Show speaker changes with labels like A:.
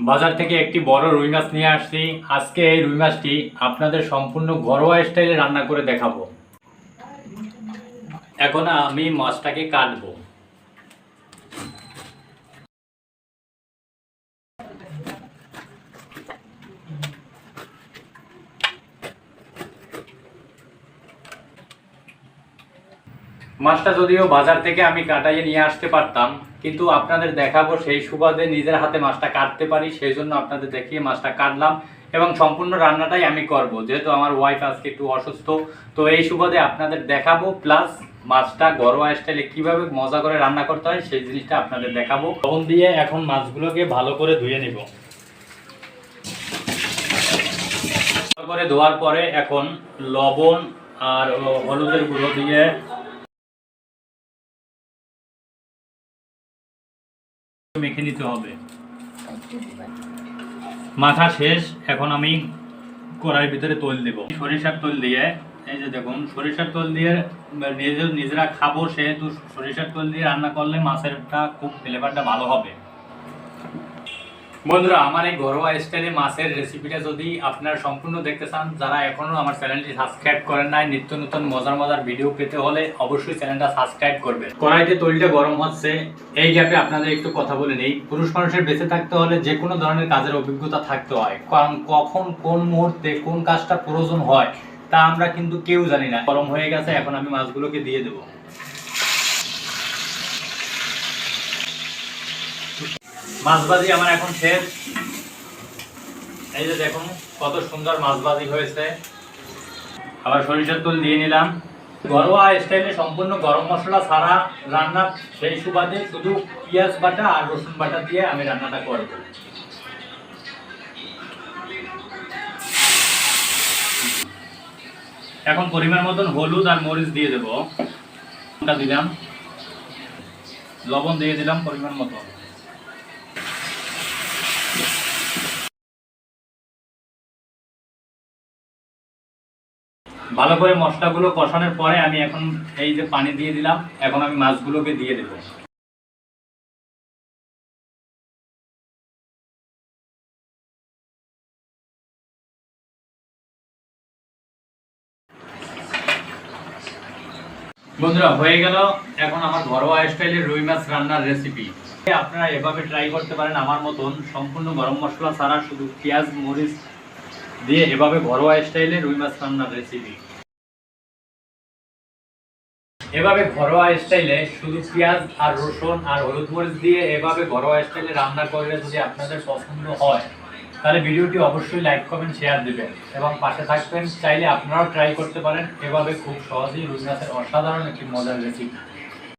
A: বাজার থেকে একটি বড় রুই মাছ নিয়ে আসছি। আজকে এই রুই মাছটি আপনাদের সম্পূর্ণ ঘরোয়া স্টাইলে রান্না করে দেখাবো। এখন আমি মাছটাকে কাটবো। মাছটা যদিও বাজার থেকে আমি কাটাইয়ে নিয়ে আসতে পারতাম, কিন্তু আপনাদের দেখাবো সেই সুবাদে নিজের হাতে মাছটা কাটতে পারি সেই জন্য আপনাদের দেখিয়ে মাছটা কাটলাম এবং সম্পূর্ণ রান্নাটাই আমি করব। যেহেতু আমার ওয়াইফ আজকে একটু অসুস্থ, তো এই সুবাদে আপনাদের দেখাবো প্লাস মাছটা ঘরোয়া স্টাইলে কীভাবে মজা করে রান্না করতে হয়, সেই জিনিসটা আপনাদের দেখাবো। লবণ দিয়ে এখন মাছগুলোকে ভালো করে ধুয়ে নিব। ভালো করে ধোয়ার পরে এখন লবণ আর হলুদের গুঁড়ো দিয়ে মেখে নিতে হবে। মাথা শেষ, এখন আমি কড়াইয়ের ভিতরে তৈল দেব। সরিষার তৈল দিয়ে, এই যে দেখুন, সরিষার তৈল দিয়ে নিজের নিজেরা খাব, সেহেতু সরিষার তৈল দিয়ে রান্না করলে মাছেরটা খুব ফ্লেভারটা ভালো হবে। বন্ধুরা, আমার এই ঘরোয়া স্টাইলে মাছের রেসিপিটা যদি আপনারা সম্পূর্ণ দেখতে চান, যারা এখনও আমার চ্যানেলটি সাবস্ক্রাইব করেন নাই, নিত্য নতুন মজার মজার ভিডিও পেতে হলে অবশ্যই চ্যানেলটা সাবস্ক্রাইব করবেন। কড়াইতে তৈলটা গরম হচ্ছে, এই গ্যাপে আপনাদের একটু কথা বলে নেই। পুরুষ মানুষের বেঁচে থাকতে হলে যে কোনো ধরনের কাজের অভিজ্ঞতা থাকতে হয়, কারণ কখন কোন মুহূর্তে কোন কাজটা প্রয়োজন হয়, তা আমরা কিন্তু কেউ জানি না। গরম হয়ে গেছে, এখন আমি মাছগুলোকে দিয়ে দেবো। মাছ ভাজি আমার এখন শেষ। এই যে দেখুন, কত সুন্দর মাছ ভাজি হয়েছে। আবার সরিষার তেল দিয়ে নিলাম। ঘরোয়া স্টাইলে সম্পূর্ণ গরম মশলা ছাড়া রান্না সেই সুবাদে শুধু পেঁয়াজ বাটা আর রসুন বাটা দিয়ে আমি রান্নাটা করব। এখন পরিমাণ মতন হলুদ আর মরিচ দিয়ে দেবো। দিলাম লবণ দিয়ে দিলাম পরিমাণ মতন। ভালো করে মশলাগুলো কষানোর পরে আমি এখন এই যে পানি দিয়ে দিলাম, এখন আমি মাছগুলোকে দিয়ে দেবো। বন্ধুরা, হয়ে গেল এখন আমার ঘরোয়া স্টাইলের রুই মাছ রান্নার রেসিপি আপনারা এভাবে ট্রাই করতে পারেন আমার মতন। সম্পূর্ণ গরম মশলা ছাড়া শুধু পেঁয়াজ, মরিচ দিয়ে এভাবে ঘরোয়া স্টাইলে রুই মাছ রান্নার রেসিপি এভাবে ঘরোয়া স্টাইলে শুধু পেঁয়াজ আর রসুন আর হলুদ মরিচ দিয়ে এভাবে ঘরোয়া স্টাইলে রান্না করলে যদি আপনাদের পছন্দ হয়, তাহলে ভিডিওটি অবশ্যই লাইক করবেন শেয়ার দেবেন এবং পাশে থাকবেন। চাইলে আপনারাও ট্রাই করতে পারেন। এভাবে খুব সহজেই রুই মাছের অসাধারণ একটি মজার রেসিপি